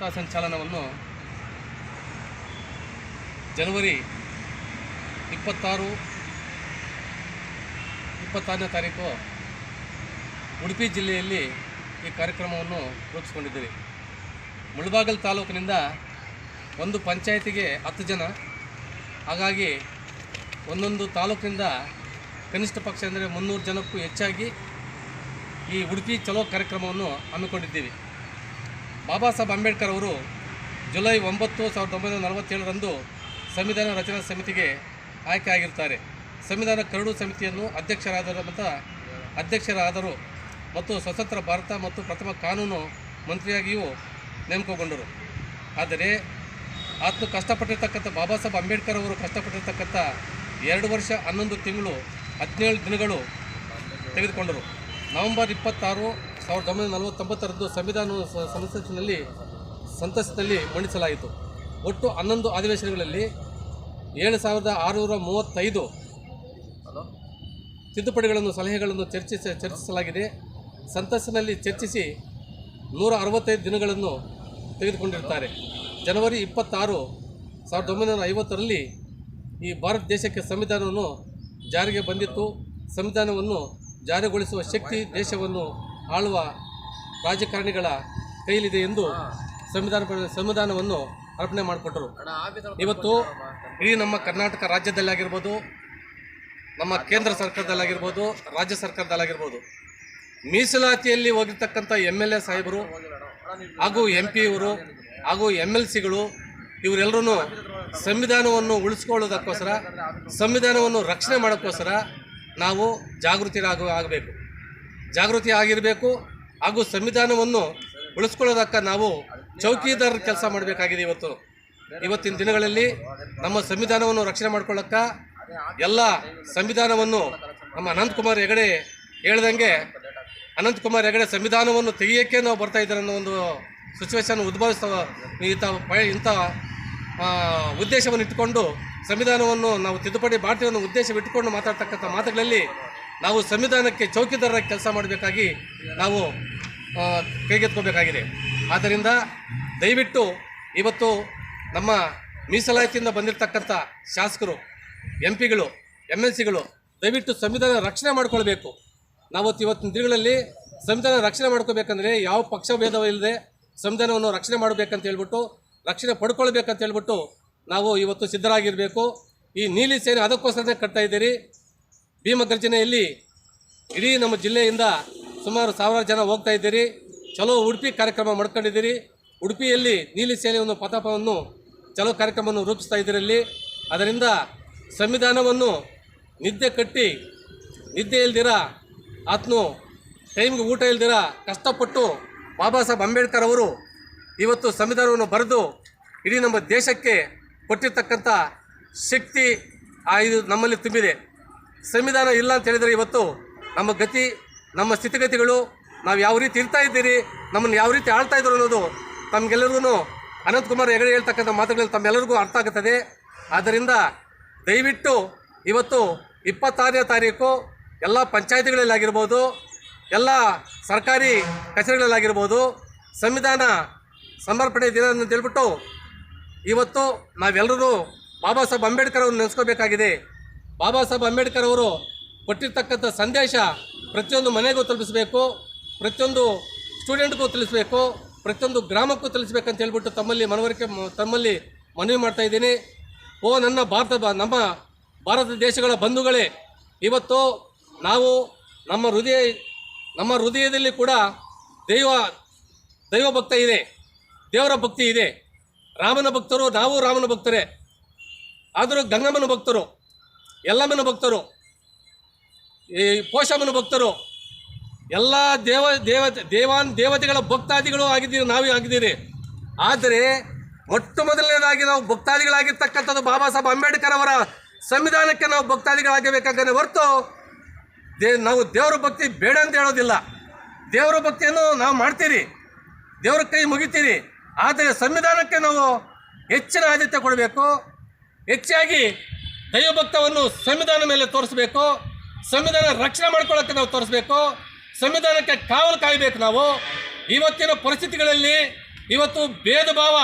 ಪಥ ಸಂಚಾಲನವನ್ನು ಜನವರಿ ಇಪ್ಪತ್ತಾರು, ಇಪ್ಪತ್ತಾರನೇ ತಾರೀಕು ಉಡುಪಿ ಜಿಲ್ಲೆಯಲ್ಲಿ ಈ ಕಾರ್ಯಕ್ರಮವನ್ನು ರೂಪಿಸ್ಕೊಂಡಿದ್ದೀವಿ. ಮುಳಬಾಗಲ್ ತಾಲೂಕಿನಿಂದ ಒಂದು ಪಂಚಾಯತಿಗೆ ಹತ್ತು ಜನ, ಹಾಗಾಗಿ ಒಂದೊಂದು ತಾಲೂಕಿನಿಂದ ಕನಿಷ್ಠ ಪಕ್ಷ ಅಂದರೆ ಮುನ್ನೂರು ಜನಕ್ಕೂ ಹೆಚ್ಚಾಗಿ ಈ ಉಡುಪಿ ಚಲೋ ಕಾರ್ಯಕ್ರಮವನ್ನು ಹಮ್ಮಿಕೊಂಡಿದ್ದೀವಿ. ಬಾಬಾ ಸಾಹೇಬ್ ಅಂಬೇಡ್ಕರ್ ಅವರು ಜುಲೈ ಒಂಬತ್ತು ಸಾವಿರದ ಒಂಬೈನೂರ ನಲವತ್ತೇಳರಂದು ಸಂವಿಧಾನ ರಚನಾ ಸಮಿತಿಗೆ ಆಯ್ಕೆ ಆಗಿರ್ತಾರೆ. ಸಂವಿಧಾನ ಕರಡು ಸಮಿತಿಯನ್ನು ಅಧ್ಯಕ್ಷರಾದರು ಮತ್ತು ಅಧ್ಯಕ್ಷರಾದರು ಮತ್ತು ಸ್ವತಂತ್ರ ಭಾರತ ಮತ್ತು ಪ್ರಥಮ ಕಾನೂನು ಮಂತ್ರಿಯಾಗಿಯೂ ನೇಮಕಗೊಂಡರು. ಆದರೆ ಆತನು ಕಷ್ಟಪಟ್ಟಿರ್ತಕ್ಕಂಥ ಬಾಬಾ ಸಾಹೇಬ್ ಅಂಬೇಡ್ಕರ್ ಅವರು ಕಷ್ಟಪಟ್ಟಿರ್ತಕ್ಕಂಥ ಎರಡು ವರ್ಷ ಹನ್ನೊಂದು ತಿಂಗಳು ಹದಿನೇಳು ದಿನಗಳು ತೆಗೆದುಕೊಂಡರು. ನವೆಂಬರ್ ಇಪ್ಪತ್ತಾರು ಸಾವಿರದ ಒಂಬೈನೂರ ನಲವತ್ತೊಂಬತ್ತರಂದು ಸಂವಿಧಾನ ಸಂಸತ್ತಿನಲ್ಲಿ ಸಂಸತ್ತಿನಲ್ಲಿ ಮಂಡಿಸಲಾಯಿತು. ಒಟ್ಟು ಹನ್ನೊಂದು ಅಧಿವೇಶನಗಳಲ್ಲಿ ಏಳು ಸಾವಿರದ ಆರುನೂರ ಮೂವತ್ತೈದು ತಿದ್ದುಪಡಿಗಳನ್ನು ಸಲಹೆಗಳನ್ನು ಚರ್ಚಿಸ ಚರ್ಚಿಸಲಾಗಿದೆ. ಸಂಸತ್ತಿನಲ್ಲಿ ಚರ್ಚಿಸಿ ನೂರ ಅರವತ್ತೈದು ದಿನಗಳನ್ನು ತೆಗೆದುಕೊಂಡಿರುತ್ತಾರೆ. ಜನವರಿ ಇಪ್ಪತ್ತಾರು ಸಾವಿರದ ಒಂಬೈನೂರ ಐವತ್ತರಲ್ಲಿ ಈ ಭಾರತ ದೇಶಕ್ಕೆ ಸಂವಿಧಾನವನ್ನು ಜಾರಿಗೆ ಬಂದಿತ್ತು. ಸಂವಿಧಾನವನ್ನು ಜಾರಿಗೊಳಿಸುವ ಶಕ್ತಿ ದೇಶವನ್ನು ಆಳುವ ರಾಜಕಾರಣಿಗಳ ಕೈಲಿದೆ ಎಂದು ಸಂವಿಧಾನ ಸಂವಿಧಾನವನ್ನು ಅರ್ಪಣೆ ಮಾಡಿಕೊಟ್ಟರು. ಇವತ್ತು ಇಡೀ ನಮ್ಮ ಕರ್ನಾಟಕ ರಾಜ್ಯದಲ್ಲಾಗಿರ್ಬೋದು ನಮ್ಮ ಕೇಂದ್ರ ಸರ್ಕಾರದಲ್ಲಾಗಿರ್ಬೋದು ರಾಜ್ಯ ಸರ್ಕಾರದಲ್ಲಾಗಿರ್ಬೋದು ಮೀಸಲಾತಿಯಲ್ಲಿ ಹೋಗಿರ್ತಕ್ಕಂಥ ಎಂ ಎಲ್ ಎ ಸಾಹೇಬರು ಹಾಗೂ ಎಂ ಪಿ ಇವರು ಹಾಗೂ ಎಂ ಎಲ್ ಸಿಗಳು ಇವರೆಲ್ಲರೂ ಸಂವಿಧಾನವನ್ನು ಉಳಿಸ್ಕೊಳ್ಳೋದಕ್ಕೋಸ್ಕರ ಸಂವಿಧಾನವನ್ನು ರಕ್ಷಣೆ ಮಾಡೋಕ್ಕೋಸ್ಕರ ನಾವು ಜಾಗೃತಿರಾಗ ಆಗಬೇಕು ಜಾಗೃತಿ ಆಗಿರಬೇಕು ಹಾಗೂ ಸಂವಿಧಾನವನ್ನು ಉಳಿಸ್ಕೊಳ್ಳೋದಕ್ಕ ನಾವು ಚೌಕಿದಾರ ಕೆಲಸ ಮಾಡಬೇಕಾಗಿದೆ ಇವತ್ತು. ಇವತ್ತಿನ ದಿನಗಳಲ್ಲಿ ನಮ್ಮ ಸಂವಿಧಾನವನ್ನು ರಕ್ಷಣೆ ಮಾಡ್ಕೊಳ್ಳಕ್ಕ ಎಲ್ಲ ಸಂವಿಧಾನವನ್ನು ನಮ್ಮ ಅನಂತಕುಮಾರ್ ಹೆಗಡೆ ಹೇಳ್ದಂಗೆ ಅನಂತಕುಮಾರ್ ಹೆಗಡೆ ಸಂವಿಧಾನವನ್ನು ತೆಗೆಯೋಕ್ಕೆ ನಾವು ಬರ್ತಾ ಇದ್ದಾರೆ ಅನ್ನೋ ಒಂದು ಸಿಚುವೇಶನ್ ಉದ್ಭವಿಸ್ತ ಇಂಥ ಇಂಥ ಉದ್ದೇಶವನ್ನು ಇಟ್ಟುಕೊಂಡು ಸಂವಿಧಾನವನ್ನು ನಾವು ತಿದ್ದುಪಡಿ ಮಾಡ್ತೀವಿ ಅನ್ನೋ ಉದ್ದೇಶವಿಟ್ಟುಕೊಂಡು ಮಾತಾಡ್ತಕ್ಕಂಥ ಮಾತುಗಳಲ್ಲಿ ನಾವು ಸಂವಿಧಾನಕ್ಕೆ ಚೌಕಿದಾರ ಕೆಲಸ ಮಾಡಬೇಕಾಗಿ ನಾವು ಕೈಗೆತ್ಕೋಬೇಕಾಗಿದೆ. ಆದ್ದರಿಂದ ದಯವಿಟ್ಟು ಇವತ್ತು ನಮ್ಮ ಮೀಸಲಾತಿಯಿಂದ ಬಂದಿರತಕ್ಕಂಥ ಶಾಸಕರು, ಎಂ ಪಿಗಳು ಎಂ ಎಲ್ ಸಿಗಳು, ದಯವಿಟ್ಟು ಸಂವಿಧಾನ ರಕ್ಷಣೆ ಮಾಡಿಕೊಳ್ಬೇಕು. ನಾವತ್ತು ಇವತ್ತಿನ ದಿನಗಳಲ್ಲಿ ಸಂವಿಧಾನ ರಕ್ಷಣೆ ಮಾಡ್ಕೋಬೇಕಂದ್ರೆ ಯಾವ ಪಕ್ಷ ಭೇದವಿಲ್ಲದೆ ಸಂವಿಧಾನವನ್ನು ರಕ್ಷಣೆ ಮಾಡಬೇಕಂತ ಹೇಳ್ಬಿಟ್ಟು, ರಕ್ಷಣೆ ಪಡ್ಕೊಳ್ಬೇಕಂತ ಹೇಳ್ಬಿಟ್ಟು ನಾವು ಇವತ್ತು ಸಿದ್ಧರಾಗಿರಬೇಕು. ಈ ನೀಲಿ ಸೇನೆ ಅದಕ್ಕೋಸ್ಕರನೇ ಕಟ್ತಾ ಇದ್ದೀರಿ. ಭೀಮಗರ್ಜನೆಯಲ್ಲಿ ಇಡೀ ನಮ್ಮ ಜಿಲ್ಲೆಯಿಂದ ಸುಮಾರು ಸಾವಿರಾರು ಜನ ಹೋಗ್ತಾ ಇದ್ದೀರಿ. ಚಲೋ ಉಡುಪಿ ಕಾರ್ಯಕ್ರಮ ಮಾಡ್ಕೊಂಡಿದ್ದೀರಿ. ಉಡುಪಿಯಲ್ಲಿ ನೀಲಿ ಸೇನೆ ಒಂದು ಪತಾಪವನ್ನು ಚಲೋ ಕಾರ್ಯಕ್ರಮವನ್ನು ರೂಪಿಸ್ತಾ ಇದ್ದೀರಲ್ಲಿ ಅದರಿಂದ ಸಂವಿಧಾನವನ್ನು ನಿದ್ದೆ ಕಟ್ಟಿ ನಿದ್ದೆ ಇಲ್ದಿರ ಆತನು ಟೈಮ್ಗೆ ಊಟ ಇಲ್ದಿರ ಕಷ್ಟಪಟ್ಟು ಬಾಬಾ ಸಾಹೇಬ್ ಅಂಬೇಡ್ಕರ್ ಅವರು ಇವತ್ತು ಸಂವಿಧಾನವನ್ನು ಬರೆದು ಇಡೀ ನಮ್ಮ ದೇಶಕ್ಕೆ ಕೊಟ್ಟಿರ್ತಕ್ಕಂಥ ಶಕ್ತಿ ಆ ಇದು ನಮ್ಮಲ್ಲಿ ತುಂಬಿದೆ. ಸಂವಿಧಾನ ಇಲ್ಲ ಅಂತ ಹೇಳಿದರೆ ಇವತ್ತು ನಮ್ಮ ಗತಿ, ನಮ್ಮ ಸ್ಥಿತಿಗತಿಗಳು, ನಾವು ಯಾವ ರೀತಿ ಇರ್ತಾ ಇದ್ದೀರಿ, ನಮ್ಮನ್ನು ಯಾವ ರೀತಿ ಆಳ್ತಾ ಇದ್ರು ಅನ್ನೋದು ತಮಗೆಲ್ಲರಿಗೂ ಅನಂತಕುಮಾರ್ ಹೆಗಡೆ ಹೇಳ್ತಕ್ಕಂಥ ಮಾತುಗಳಲ್ಲಿ ತಮ್ಮೆಲ್ಲರಿಗೂ ಅರ್ಥ ಆಗುತ್ತದೆ. ಆದ್ದರಿಂದ ದಯವಿಟ್ಟು ಇವತ್ತು ಇಪ್ಪತ್ತಾರನೇ ತಾರೀಕು ಎಲ್ಲ ಪಂಚಾಯತಿಗಳಲ್ಲಾಗಿರ್ಬೋದು ಎಲ್ಲ ಸರ್ಕಾರಿ ಕಚೇರಿಗಳಲ್ಲಾಗಿರ್ಬೋದು ಸಂವಿಧಾನ ಸಮರ್ಪಣೆ ದಿನ ಅಂತ ಹೇಳ್ಬಿಟ್ಟು ಇವತ್ತು ನಾವೆಲ್ಲರೂ ಬಾಬಾ ಸಾಹೇಬ್ ಅಂಬೇಡ್ಕರ್ ಅವ್ರನ್ನ ನೆನೆಸ್ಕೋಬೇಕಾಗಿದೆ. ಬಾಬಾ ಸಾಹೇಬ್ ಅಂಬೇಡ್ಕರ್ ಅವರು ಕೊಟ್ಟಿರ್ತಕ್ಕಂಥ ಸಂದೇಶ ಪ್ರತಿಯೊಂದು ಮನೆಗೂ ತಲುಪಿಸಬೇಕು, ಪ್ರತಿಯೊಂದು ಸ್ಟೂಡೆಂಟ್ಗೂ ತಿಳಿಸ್ಬೇಕು ಪ್ರತಿಯೊಂದು ಗ್ರಾಮಕ್ಕೂ ತಿಳಿಸ್ಬೇಕಂತ ಹೇಳ್ಬಿಟ್ಟು ತಮ್ಮಲ್ಲಿ ಮನವರಿಕೆ ತಮ್ಮಲ್ಲಿ ಮನವಿ ಮಾಡ್ತಾ ಇದ್ದೀನಿ. ಓ, ನನ್ನ ಭಾರತ ನಮ್ಮ ಭಾರತ ದೇಶಗಳ ಬಂಧುಗಳೇ, ಇವತ್ತು ನಾವು ನಮ್ಮ ಹೃದಯ, ನಮ್ಮ ಹೃದಯದಲ್ಲಿ ಕೂಡ ದೈವ ದೈವ ಭಕ್ತ ಇದೆ, ದೇವರ ಭಕ್ತಿ ಇದೆ. ರಾಮನ ಭಕ್ತರು, ನಾವು ರಾಮನ ಭಕ್ತರೇ. ಆದರೂ ಗಂಗಮ್ಮನ ಭಕ್ತರು ಎಲ್ಲಮ್ಮನ ಭಕ್ತರು, ಈ ಪೋಷಮ್ಮನ ಭಕ್ತರು, ಎಲ್ಲ ದೇವ ದೇವ, ದೇವಾನ್ ದೇವತೆಗಳ ಭಕ್ತಾದಿಗಳು ಆಗಿದ್ದೀರಿ, ನಾವೇ ಆಗಿದ್ದೀರಿ. ಆದರೆ ಮೊಟ್ಟ ಮೊದಲನೇದಾಗಿ ನಾವು ಭಕ್ತಾದಿಗಳಾಗಿರ್ತಕ್ಕಂಥದ್ದು ಬಾಬಾ ಸಾಹೇಬ್ ಅಂಬೇಡ್ಕರ್ ಅವರ ಸಂವಿಧಾನಕ್ಕೆ ನಾವು ಭಕ್ತಾದಿಗಳಾಗಬೇಕಾಗನೇ ಹೊರತು ದೇ, ನಾವು ದೇವರ ಭಕ್ತಿ ಬೇಡ ಅಂತ ಹೇಳೋದಿಲ್ಲ. ದೇವರ ಭಕ್ತಿಯನ್ನು ನಾವು ಮಾಡ್ತೀರಿ, ದೇವರ ಕೈ ಮುಗಿತೀರಿ. ಆದರೆ ಸಂವಿಧಾನಕ್ಕೆ ನಾವು ಹೆಚ್ಚಿನ ಆದ್ಯತೆ ಕೊಡಬೇಕು. ಹೆಚ್ಚಾಗಿ ದೈವಭಕ್ತವನ್ನು ಸಂವಿಧಾನ ಮೇಲೆ ತೋರಿಸ್ಬೇಕು, ಸಂವಿಧಾನ ರಕ್ಷಣೆ ಮಾಡ್ಕೊಳ್ಳೋಕ್ಕೆ ನಾವು ತೋರಿಸ್ಬೇಕು, ಸಂವಿಧಾನಕ್ಕೆ ಕಾವಲು ಕಾಯಬೇಕು ನಾವು. ಇವತ್ತಿನ ಪರಿಸ್ಥಿತಿಗಳಲ್ಲಿ ಇವತ್ತು ಭೇದ ಭಾವ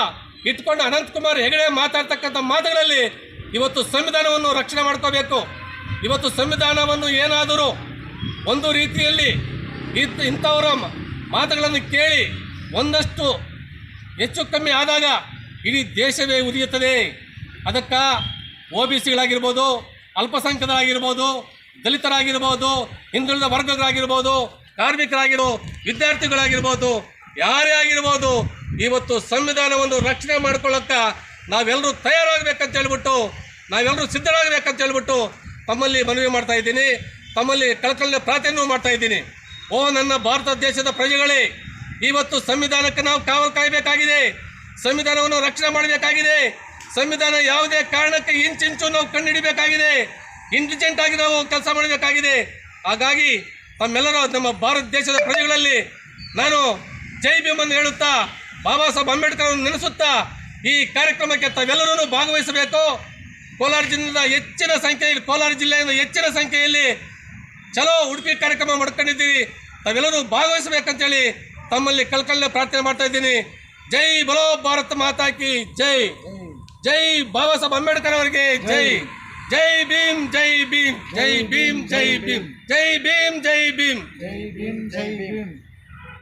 ಇಟ್ಕೊಂಡು ಅನಂತಕುಮಾರ್ ಹೆಗಡೆ ಮಾತಾಡ್ತಕ್ಕಂಥ ಮಾತುಗಳಲ್ಲಿ ಇವತ್ತು ಸಂವಿಧಾನವನ್ನು ರಕ್ಷಣೆ ಮಾಡ್ಕೋಬೇಕು. ಇವತ್ತು ಸಂವಿಧಾನವನ್ನು ಏನಾದರೂ ಒಂದು ರೀತಿಯಲ್ಲಿ ಇತ್ತು ಇಂಥವರ ಮಾತುಗಳನ್ನು ಕೇಳಿ ಒಂದಷ್ಟು ಹೆಚ್ಚು ಕಮ್ಮಿ ಆದಾಗ ಇಡೀ ದೇಶವೇ ಉರಿಯುತ್ತದೆ. ಅದಕ್ಕೆ ಒ ಬಿ ಸಿಗಳಾಗಿರ್ಬೋದು ಅಲ್ಪಸಂಖ್ಯಾತರಾಗಿರ್ಬೋದು ದಲಿತರಾಗಿರ್ಬೋದು, ಹಿಂದುಳಿದ ವರ್ಗಗಳಾಗಿರ್ಬೋದು ಕಾರ್ಮಿಕರಾಗಿರೋ ವಿದ್ಯಾರ್ಥಿಗಳಾಗಿರ್ಬೋದು, ಯಾರೇ ಆಗಿರ್ಬೋದು, ಇವತ್ತು ಸಂವಿಧಾನವನ್ನು ರಕ್ಷಣೆ ಮಾಡ್ಕೊಳ್ಳೋಕ್ಕ ನಾವೆಲ್ಲರೂ ತಯಾರಾಗಬೇಕಂತ ಹೇಳ್ಬಿಟ್ಟು, ನಾವೆಲ್ಲರೂ ಸಿದ್ಧರಾಗಬೇಕಂತ ಹೇಳ್ಬಿಟ್ಟು ತಮ್ಮಲ್ಲಿ ಮನವಿ ಮಾಡ್ತಾ ಇದ್ದೀನಿ. ತಮ್ಮಲ್ಲಿ ಕಳಕಳಿನ ಪ್ರಾರ್ಥನೆಯೂ ಮಾಡ್ತಾ ಇದ್ದೀನಿ. ಓ ನನ್ನ ಭಾರತ ದೇಶದ ಪ್ರಜೆಗಳೇ, ಇವತ್ತು ಸಂವಿಧಾನಕ್ಕೆ ನಾವು ಕಾವಲು ಕಾಯಬೇಕಾಗಿದೆ. ಸಂವಿಧಾನವನ್ನು ರಕ್ಷಣೆ ಮಾಡಬೇಕಾಗಿದೆ. ಸಂವಿಧಾನ ಯಾವುದೇ ಕಾರಣಕ್ಕೆ ಇಂಚಿಂಚು ನಾವು ಕಂಡುಹಿಡಿಬೇಕಾಗಿದೆ ಇಂಟೆಲಿಜೆಂಟ್ ಆಗಿ ನಾವು ಕೆಲಸ ಮಾಡಬೇಕಾಗಿದೆ. ಹಾಗಾಗಿ ತಮ್ಮೆಲ್ಲರೂ ನಮ್ಮ ಭಾರತ ದೇಶದ ಪ್ರಜೆಗಳಲ್ಲಿ ನಾನು ಜೈ ಭೀಮನ್ನು ಹೇಳುತ್ತಾ, ಬಾಬಾ ಸಾಹೇಬ್ ಅಂಬೇಡ್ಕರ್ ಅವರನ್ನು ನೆನೆಸುತ್ತಾ ಈ ಕಾರ್ಯಕ್ರಮಕ್ಕೆ ತಾವೆಲ್ಲರೂ ಭಾಗವಹಿಸಬೇಕು. ಕೋಲಾರ ಜಿಲ್ಲೆಯಿಂದ ಹೆಚ್ಚಿನ ಸಂಖ್ಯೆಯಲ್ಲಿ, ಕೋಲಾರ ಜಿಲ್ಲೆಯಿಂದ ಹೆಚ್ಚಿನ ಸಂಖ್ಯೆಯಲ್ಲಿ ಚಲೋ ಉಡುಪಿ ಕಾರ್ಯಕ್ರಮ ಮಾಡ್ಕೊಂಡಿದ್ದೀವಿ ತಾವೆಲ್ಲರೂ ಭಾಗವಹಿಸಬೇಕಂತೇಳಿ ತಮ್ಮಲ್ಲಿ ಕಳ್ಕಳ್ಳ ಪ್ರಾರ್ಥನೆ ಮಾಡ್ತಾ ಇದ್ದೀನಿ. ಜೈ ಬಲೋ ಭಾರತ ಮಾತಾಕಿ ಜೈ. ಜೈ ಬಾಬಾ ಸಾಹೇಬ್ ಅಂಬೇಡ್ಕರ್ ಅವರಿಗೆ ಜೈ ಜೈ ಭೀಮ್ ಜೈ ಭೀಮ್ ಜೈ ಭೀಮ್ ಜೈ ಭೀಮ್ ಜೈ ಭೀಮ್ ಜೈ ಭೀಮ್ ಜೈ ಭೀಮ್ ಜೈ ಭೀಮ್